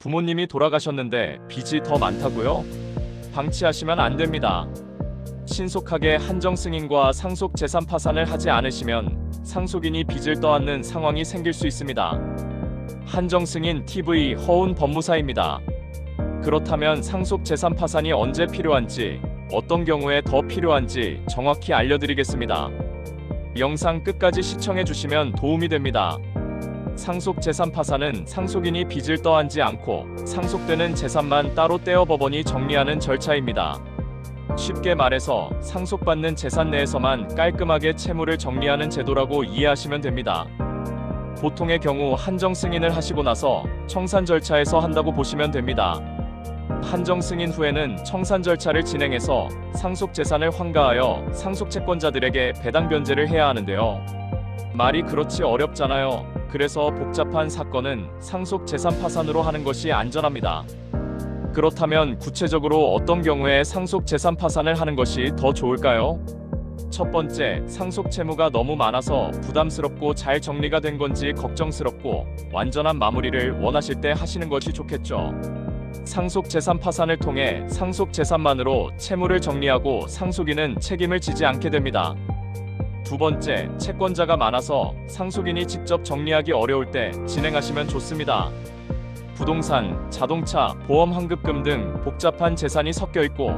부모님이 돌아가셨는데 빚이 더 많다고요? 방치하시면 안 됩니다. 신속하게 한정 승인과 상속 재산 파산을 하지 않으시면 상속인이 빚을 떠안는 상황이 생길 수 있습니다. 한정 승인 TV 허운 법무사입니다. 그렇다면 상속 재산 파산이 언제 필요한지, 어떤 경우에 더 필요한지 정확히 알려드리겠습니다. 영상 끝까지 시청해 주시면 도움이 됩니다. 상속 재산 파산은 상속인이 빚을 떠안지 않고 상속되는 재산만 따로 떼어 법원이 정리하는 절차입니다. 쉽게 말해서 상속받는 재산 내에서만 깔끔하게 채무를 정리하는 제도라고 이해하시면 됩니다. 보통의 경우 한정 승인을 하시고 나서 청산 절차에서 한다고 보시면 됩니다. 한정 승인 후에는 청산 절차를 진행해서 상속 재산을 환가하여 상속 채권자들에게 배당 변제를 해야 하는데요. 말이 그렇지 어렵잖아요. 그래서 복잡한 사건은 상속 재산 파산으로 하는 것이 안전합니다. 그렇다면 구체적으로 어떤 경우에 상속 재산 파산을 하는 것이 더 좋을까요? 첫 번째, 상속 채무가 너무 많아서 부담스럽고 잘 정리가 된 건지 걱정스럽고 완전한 마무리를 원하실 때 하시는 것이 좋겠죠. 상속 재산 파산을 통해 상속 재산만으로 채무를 정리하고 상속인은 책임을 지지 않게 됩니다. 두 번째, 채권자가 많아서 상속인이 직접 정리하기 어려울 때 진행하시면 좋습니다. 부동산, 자동차, 보험 환급금 등 복잡한 재산이 섞여 있고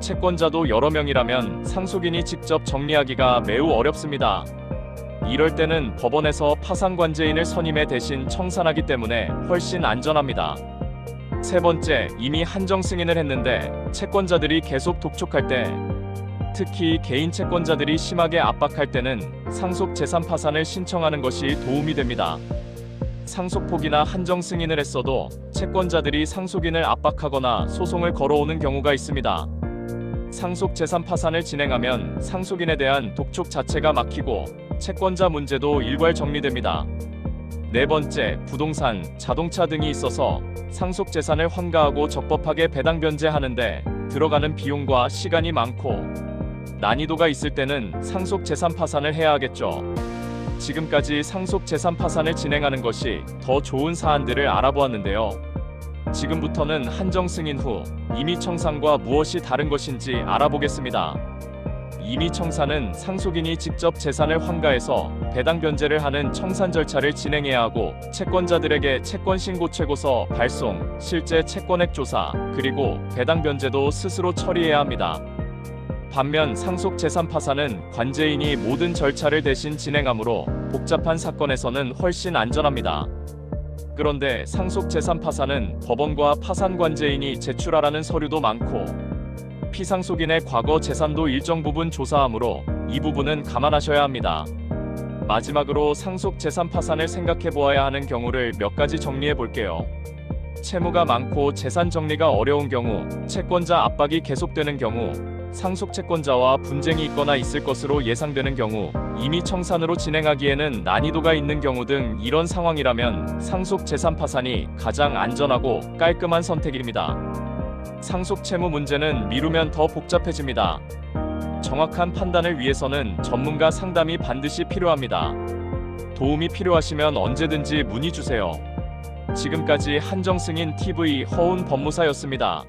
채권자도 여러 명이라면 상속인이 직접 정리하기가 매우 어렵습니다. 이럴 때는 법원에서 파산관제인을 선임해 대신 청산하기 때문에 훨씬 안전합니다. 세 번째, 이미 한정 승인을 했는데 채권자들이 계속 독촉할 때 특히 개인 채권자들이 심하게 압박할 때는 상속 재산 파산을 신청하는 것이 도움이 됩니다. 상속폭이나 한정 승인을 했어도 채권자들이 상속인을 압박하거나 소송을 걸어오는 경우가 있습니다. 상속 재산 파산을 진행하면 상속인에 대한 독촉 자체가 막히고 채권자 문제도 일괄 정리됩니다. 네 번째, 부동산, 자동차 등이 있어서 상속 재산을 환가하고 적법하게 배당 변제하는데 들어가는 비용과 시간이 많고 난이도가 있을 때는 상속 재산 파산을 해야 하겠죠. 지금까지 상속 재산 파산을 진행하는 것이 더 좋은 사안들을 알아보았는데요. 지금부터는 한정 승인 후 임의 청산과 무엇이 다른 것인지 알아보겠습니다. 임의 청산은 상속인이 직접 재산을 환가해서 배당 변제를 하는 청산 절차를 진행해야 하고 채권자들에게 채권 신고 최고서 발송, 실제 채권액 조사, 그리고 배당 변제도 스스로 처리해야 합니다. 반면 상속 재산 파산은 관제인이 모든 절차를 대신 진행하므로 복잡한 사건에서는 훨씬 안전합니다. 그런데 상속 재산 파산은 법원과 파산 관제인이 제출하라는 서류도 많고 피상속인의 과거 재산도 일정 부분 조사하므로 이 부분은 감안하셔야 합니다. 마지막으로 상속 재산 파산을 생각해 보아야 하는 경우를 몇 가지 정리해 볼게요. 채무가 많고 재산 정리가 어려운 경우, 채권자 압박이 계속되는 경우, 상속 채권자와 분쟁이 있거나 있을 것으로 예상되는 경우, 이미 청산으로 진행하기에는 난이도가 있는 경우 등 이런 상황이라면 상속 재산 파산이 가장 안전하고 깔끔한 선택입니다. 상속 채무 문제는 미루면 더 복잡해집니다. 정확한 판단을 위해서는 전문가 상담이 반드시 필요합니다. 도움이 필요하시면 언제든지 문의 주세요. 지금까지 한정 승인 TV 허운 법무사였습니다.